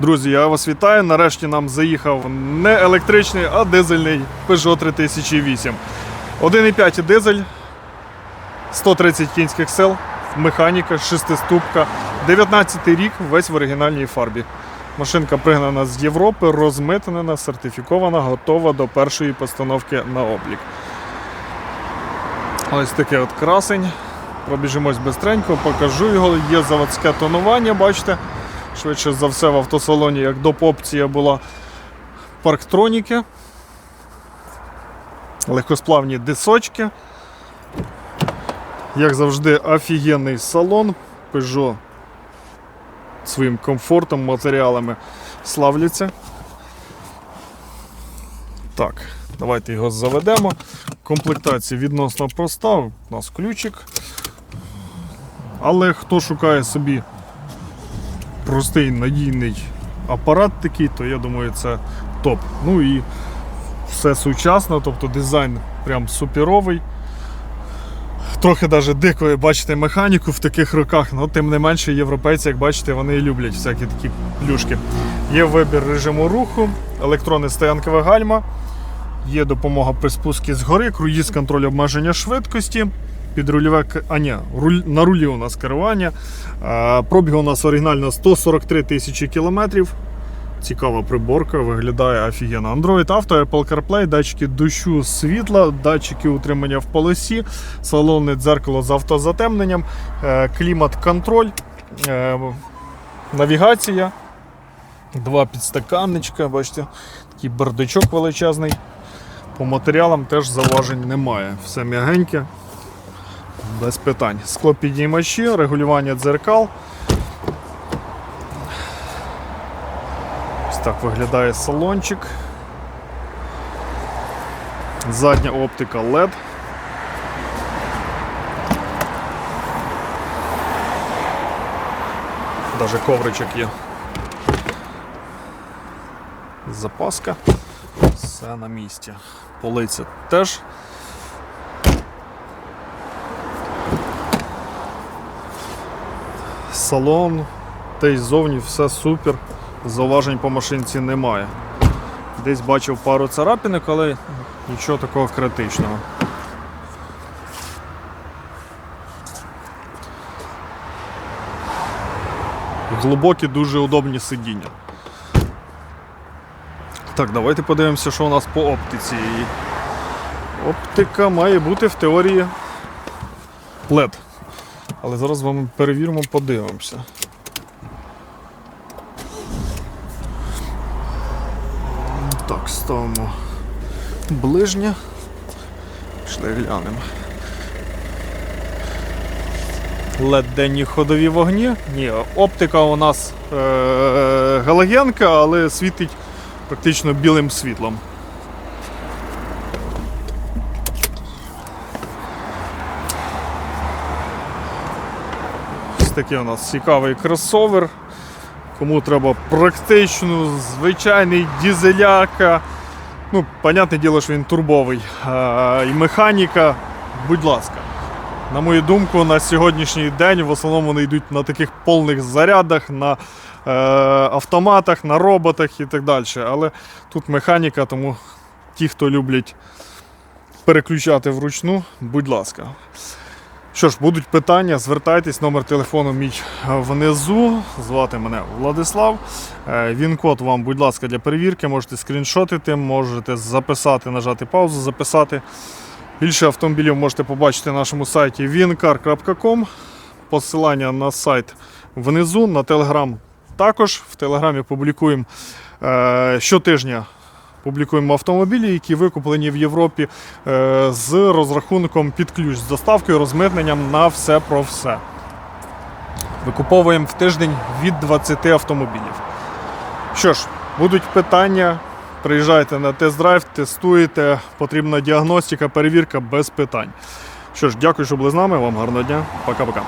Друзі, я вас вітаю. Нарешті нам заїхав не електричний, а дизельний Peugeot 3008. 1,5 дизель, 130 кінських сил, механіка, шестиступка, 19 рік, весь в оригінальній фарбі. Машинка пригнана з Європи, розмитнена, сертифікована, готова до першої постановки на облік. Ось таке от красень. Пробіжимось бистренько, покажу його. Є заводське тонування, бачите. Швидше за все в автосалоні, як доп. опція була парктроніки, легкосплавні дисочки. Як завжди, офігенний салон. Peugeot своїм комфортом, матеріалами славляться. Так, давайте його заведемо. Комплектація відносно проста. У нас ключик. Але хто шукає собі простий надійний апарат такий, то я думаю, це топ. Ну і все сучасно, тобто дизайн прям суперовий. Трохи навіть дико бачите механіку в таких роках, але тим не менше європейці, як бачите, вони люблять всякі такі плюшки. Є вибір режиму руху, електронне стоянкове гальма, є допомога при спуску з гори, круїз контроль обмеження швидкості. Підрульове а ні, руль, на рулі у нас керування. Пробіг у нас оригінально 143 тисячі кілометрів. Цікава приборка, виглядає офігенно. Android Auto, Apple CarPlay, датчики дощу, світла, датчики утримання в полосі, салонне дзеркало з автозатемненням, е, клімат-контроль, е, навігація, два підстаканничка, бачите, такий бардачок величезний. По матеріалам теж зауважень немає. Все м'ягеньке, без питань. Склопідіймачі, регулювання дзеркал. Ось так виглядає салончик. Задня оптика LED. Даже ковричок є. Запаска. Все на місці. Полиця теж. Салон, та й ззовні все супер. Зауважень по машинці немає. Десь бачив пару царапінок, але нічого такого критичного. Глибокі, дуже удобні сидіння. Так, давайте подивимося, що у нас по оптиці. Оптика має бути в теорії LED. Але зараз вам перевіримо, подивимося. Так, ставимо ближнє. Пішли глянемо. LED денні ходові вогні. Ні, оптика у нас е- галогенка, але світить практично білим світлом. Такий у нас цікавий кросовер. Кому треба практичну, звичайний дізеляка. Ну, понятне діло, що він турбовий. А, і механіка, будь ласка. На мою думку, на сьогоднішній день в основному вони йдуть на таких повних зарядах, на е, автоматах, на роботах і так далі. Але тут механіка, тому ті, хто люблять переключати вручну, будь ласка. Що ж, будуть питання, звертайтесь, номер телефону мій е, внизу. Звати мене Владислав. Е, Він-код вам, будь ласка, для перевірки. Можете скріншотити, можете записати, нажати паузу, записати. Більше автомобілів можете побачити на нашому сайті wincar.com. Посилання на сайт внизу, на телеграм також. В телеграмі публікуємо е, щотижня. Публікуємо автомобілі, які викуплені в Європі е, з розрахунком під ключ, з доставкою, розмитненням на все про все. Викуповуємо в тиждень від 20 автомобілів. Що ж, будуть питання. Приїжджайте на тест-драйв, тестуєте, потрібна діагностика, перевірка без питань. Що ж, дякую, що були з нами. Вам гарного дня. Пока-пока.